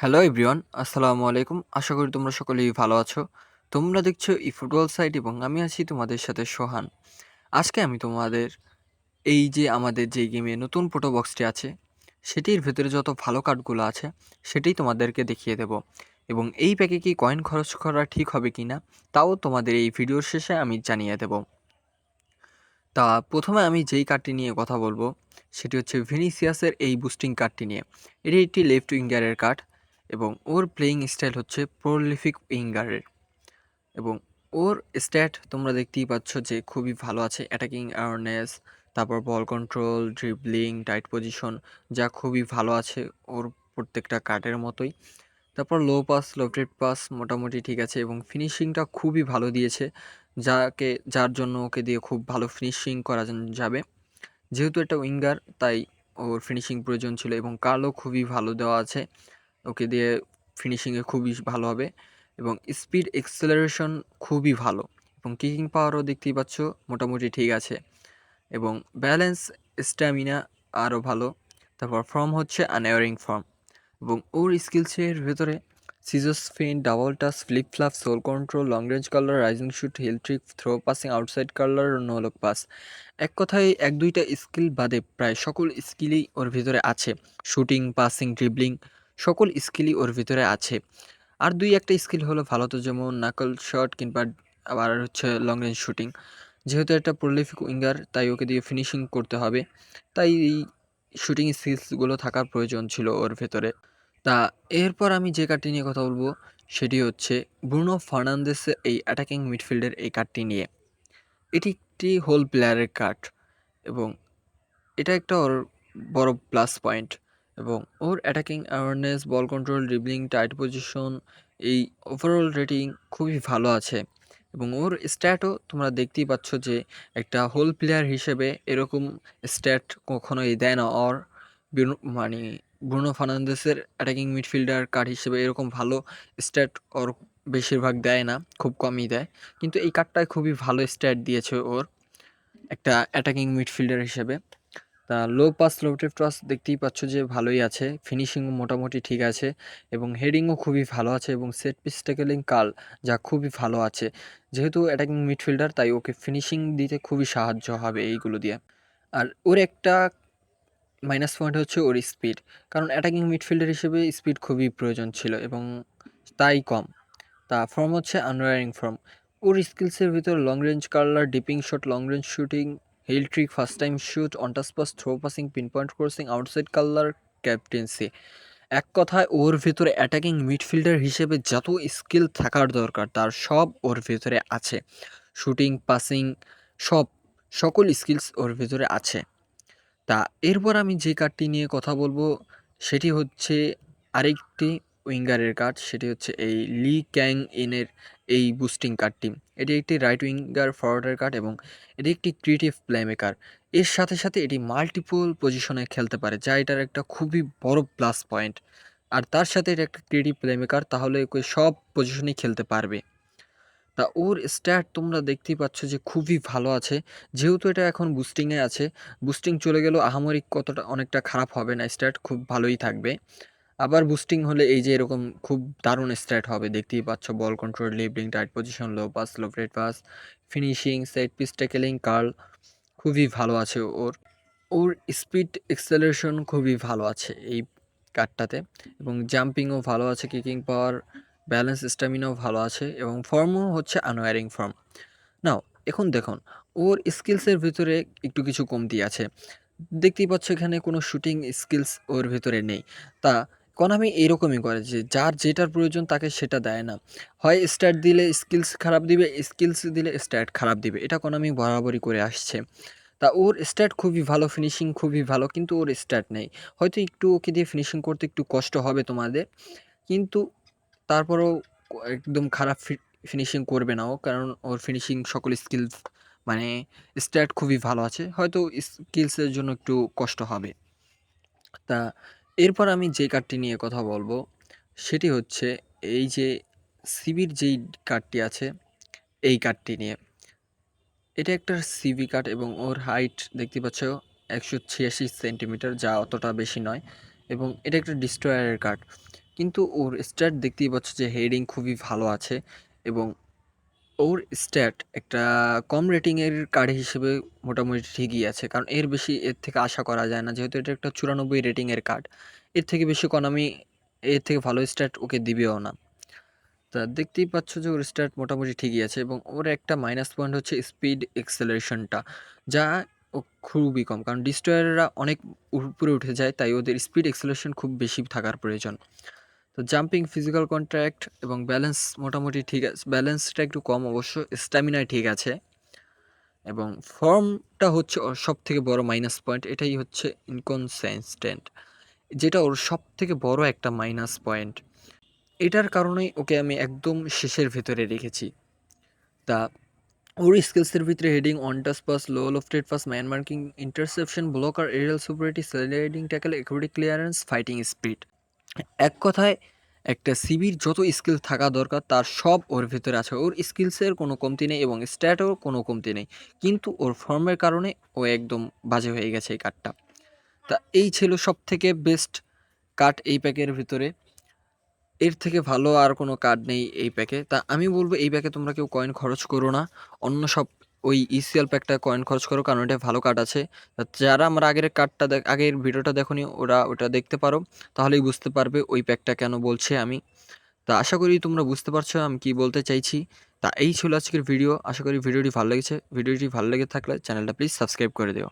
Hello everyone, আসসালামু আলাইকুম। আশা করি তোমরা সকলেই ভালো আছো। তোমরা দেখছ ই ফুটবল সাইট এবং আমি আছি তোমাদের সাথে সোহান। আজকে আমি তোমাদের এই যে আমাদের যে গেমে নতুন প্রোটো বক্সটি আছে, সেটির ভেতরে যত ভালো কার্ডগুলো আছে, সেটিই তোমাদেরকে দেখিয়ে দেব। এবং এই প্যাকে কি কয়েন খরচ করা ঠিক হবে কি না তাও তোমাদের এই ভিডিওর শেষে আমি জানিয়ে দেব। তা প্রথমে আমি যেই কার্ডটি নিয়ে কথা বলব, সেটি হচ্ছে ভিনিসিয়াসের এই বুস্টিং কার্ডটি নিয়ে। এটি একটি লেফট উইঙ্গারের কার্ড। এবং ওর প্লেয়িং স্টাইল হচ্ছে প্রলিফিক উইঙ্গারের এবং ওর স্ট্যাট তোমরা দেখতেই পাচ্ছ যে খুবই ভালো আছে অ্যাটাকিং অ্যাওয়ারনেস তারপর ball control dribbling tight position যা খুবই ভালো আছে ওর প্রত্যেকটা কার্ডের মতোই। তারপর লো পাস লোটেড পাস মোটামুটি ঠিক আছে এবং ফিনিশিংটা খুবই ভালো দিয়েছে, যাকে, যার জন্য ওকে দিয়ে খুব ভালো ফিনিশিং করা যাবে। যেহেতু এটা উইঙ্গার তাই ওর ফিনিশিং প্রয়োজন ছিল এবং কালও খুবই ভালো দেওয়া আছে। ওকে দিয়ে ফিনিশিংয়ে খুবই ভালো হবে এবং স্পিড এক্সেলারেশন খুবই ভালো এবং কিকিং পাওয়ারও দেখতেই পাচ্ছ মোটামুটি ঠিক আছে এবং ব্যালেন্স স্ট্যামিনা আরও ভালো। তারপর ফর্ম হচ্ছে আনএয়ারিং ফর্ম এবং ওর স্কিলসের ভেতরে সিজস feint double touch flip flap sole control long range curler rising shoot heel trick through passing outside curler no look pass এক কথায় এক দুইটা স্কিল বাদে প্রায় সকল স্কিলই ওর ভিতরে আছে। শুটিং পাসিং ড্রিবলিং সকল স্কিলই ওর ভিতরে আছে। আর দুই একটা স্কিল হলো ভালো তো যেমন নাকল শট কিংবা আবার হচ্ছে লং রেঞ্জ শুটিং যেহেতু একটা প্রলিফিক উইঙ্গার তাই ওকে দিয়ে ফিনিশিং করতে হবে। তাই এই শুটিং স্কিলসগুলো থাকার প্রয়োজন ছিল ওর ভেতরে। তা এরপর আমি যে কার্ডটি নিয়ে কথা বলব, সেটি হচ্ছে ব্রুনো ফার্নান্দেসের এই অ্যাটাকিং মিডফিল্ডের এই কার্ডটি নিয়ে। এটি একটি হোল প্লেয়ারের কার্ড এবং এটা একটা ওর বড় প্লাস পয়েন্ট এবং ওর attacking awareness ball control dribbling tight position এই ওভারঅল রেটিং খুবই ভালো আছে। এবং ওর স্ট্যাটও তোমরা দেখতেই পাচ্ছ যে একটা হোল প্লেয়ার হিসেবে এরকম স্ট্যাট কখনোই দেয় না। ওর মানে ব্রুনো ফার্নান্দেসের অ্যাটাকিং মিডফিল্ডার কার্ড হিসেবে এরকম ভালো স্ট্যাট ওর বেশিরভাগ দেয় না, খুব কমই দেয়। কিন্তু এই কার্ডটায় খুবই ভালো স্ট্যাট দিয়েছে ওর একটা অ্যাটাকিং মিডফিল্ডার হিসেবে। তা লো পাস লো টস দেখতেই পাচ্ছ যে ভালোই আছে। ফিনিশিংও মোটামুটি ঠিক আছে এবং হেডিংও খুবই ভালো আছে এবং সেট পিস ট্যাকেলিং কাল যা খুবই ভালো আছে। যেহেতু অ্যাটাকিং মিডফিল্ডার তাই ওকে ফিনিশিং দিতে খুবই সাহায্য হবে এইগুলো দিয়ে। আর ওর একটা মাইনাস পয়েন্ট হচ্ছে ওর স্পিড কারণ অ্যাটাকিং মিডফিল্ডার হিসেবে স্পিড খুবই প্রয়োজন ছিল এবং তাই কম। তা ফর্ম হচ্ছে আনওয়ারিং ফর্ম ওর স্কিলসের ভিতর long range curler dipping shot long range shooting heel trick first time shoot on touch pass through passing pinpoint crossing outside curler captaincy এক কথায়, ওর ভেতরে অ্যাটাকিং মিডফিল্ডার হিসেবে যত স্কিল থাকার দরকার, তার সব ওর ভেতরে আছে। শুটিং পাসিং সব, সকল স্কিলস ওর ভেতরে আছে। তা এরপর আমি যে কার্ডটি নিয়ে কথা বলব, সেটি হচ্ছে আরেকটি উইঙ্গারের কার্ড সেটি হচ্ছে এই লি ক্যাং ইনের এই বুস্টিং কার্ডটি এটি একটি রাইট উইঙ্গার ফরওয়ার্ডের কার্ড এবং এটি একটি ক্রিয়েটিভ প্লেমেকার এর সাথে সাথে এটি মাল্টিপল পজিশনে খেলতে পারে, যা এটার একটা খুবই বড় প্লাস পয়েন্ট আর তার সাথে এটা একটা ক্রিয়েটিভ প্লেমেকার তাহলে ওকে সব পজিশনেই খেলতে পারবে। তা ওর স্ট্যাট তোমরা দেখতেই পাচ্ছ যে খুবই ভালো আছে। যেহেতু এটা এখন বুস্টিংয়ে আছে বুস্টিং চলে গেলেও আহামরিক কতটা, অনেকটা খারাপ হবে না স্ট্যাট খুব ভালোই থাকবে। আবার বুস্টিং হলে এই যে এরকম খুব দারুণ স্ট্যাট হবে। দেখতেই পাচ্ছ ball control dribbling tight position low pass lofted pass finishing set piece tackling curl খুবই ভালো আছে ওর। ওর স্পিড এক্সেলারেশন খুবই ভালো আছে এই কার্ডটাতে এবং জাম্পিংও ভালো আছে কিকিং পাওয়ার ব্যালেন্স স্ট্যামিনাও ভালো আছে এবং ফর্মও হচ্ছে আনওয়ারিং ফর্ম নাও এখন দেখুন, ওর স্কিলসের ভিতরে একটু কিছু কমতি আছে। দেখতেই পাচ্ছ এখানে কোনো শুটিং স্কিলস ওর ভিতরে নেই। তা কনামি এরকমই করে যে যার যেটার প্রয়োজন তাকে সেটা দেয় না। হয় স্টার্ট দিলে স্কিলস খারাপ দিবে স্কিলস দিলে স্ট্যাট খারাপ দিবে। এটা কনামি বরাবরই করে আসছে। তা ওর স্ট্যাট খুবই ভালো ফিনিশিং খুবই ভালো, কিন্তু ওর স্ট্যাট নেই। হয়তো একটু ওকে দিয়ে ফিনিশিং করতে একটু কষ্ট হবে তোমাদের, কিন্তু তারপরেও একদম খারাপ ফিনিশিং করবে না ও, কারণ ওর ফিনিশিং সকল স্কিলস মানে স্ট্যাট খুবই ভালো আছে। হয়তো স্কিলসের জন্য একটু কষ্ট হবে। তা এরপর আমি যে কার্ডটি নিয়ে কথা বলব, সেটি হচ্ছে এই যে সিবির যেই কার্ডটি আছে, এই কার্ডটি নিয়ে। এটা একটা সিবি কার্ড এবং ওর হাইট দেখতে পাচ্ছ একশো ছিয়াশি সেন্টিমিটার যা অতটা বেশি নয় এবং এটা একটা ডিস্ট্রয়ারের কার্ড কিন্তু ওর স্টার্ট দেখতেই পাচ্ছ যে হেডিং খুবই ভালো আছে এবং ওর স্ট্যাট একটা কম রেটিংয়ের কার্ড হিসেবে মোটামুটি ঠিকই আছে। কারণ এর বেশি এর থেকে আশা করা যায় না। যেহেতু এটা একটা চুরানব্বই রেটিংয়ের কার্ড এর থেকে বেশি কনামি এর থেকে ভালো স্ট্যাট ওকে দিবেও না। তা দেখতেই পাচ্ছ যে ওর স্ট্যাট মোটামুটি ঠিকই আছে এবং ওর একটা মাইনাস পয়েন্ট হচ্ছে স্পিড এক্সেলারেশনটা যা ও খুবই কম। কারণ ডিস্ট্রয়াররা অনেক উপরে উঠে যায়, তাই ওদের স্পিড এক্সেলারেশন খুব বেশি থাকার প্রয়োজন। তো জাম্পিং ফিজিক্যাল কন্ট্রাক্ট এবং ব্যালেন্স মোটামুটি ঠিক আছে। ব্যালেন্সটা একটু কম অবশ্য স্ট্যামিনায় ঠিক আছে। এবং ফর্মটা হচ্ছে ওর সব থেকে বড় মাইনাস পয়েন্ট এটাই হচ্ছে ইনকনসেন্সটেন্ট যেটা ওর সব থেকে বড় একটা মাইনাস পয়েন্ট এটার কারণেই ওকে আমি একদম শেষের ভেতরে রেখেছি। তা ওর স্কিলসের ভিতরে heading on touch pass low lofted pass man marking interception blocker aerial superiority sliding tackle equity clearance fighting speed এক কথায়, একটা সিবির যত স্কিল থাকা দরকার, তার সব ওর ভিতরে আছে। ওর স্কিলসের কোনো কমতি নেই এবং স্ট্যাটেও কোনো কমতি নেই। কিন্তু ওর ফর্মের কারণে ও একদম বাজে হয়ে গেছে এই কার্ডটা তা এই ছিল সব থেকে বেস্ট কার্ড এই প্যাকের ভিতরে। এর থেকে ভালো আর কোনো কার্ড নেই এই প্যাকে তা আমি বলব, এই প্যাকে তোমরা কেউ কয়েন খরচ করো না। অন্য সব ওই ইসিএল প্যাকটা কয়েন খরচ করো, কারণ এটা ভালো কার্ড আছে। যারা আমার আগের কার্ডটা আগের ভিডিওটা দেখনি, ওরা ওটা দেখতে পারো। তাহলেই বুঝতে পারবে ওই প্যাকটা কেন বলছে আমি। তা আশা করি তোমরা বুঝতে পারছ, আমি কি বলতে চাইছি। তা এই ছিল আজকের ভিডিও আশা করি ভিডিওটি ভালো লেগেছে। ভিডিওটি ভালো লেগে থাকলে চ্যানেলটা প্লিজ সাবস্ক্রাইব করে দিও।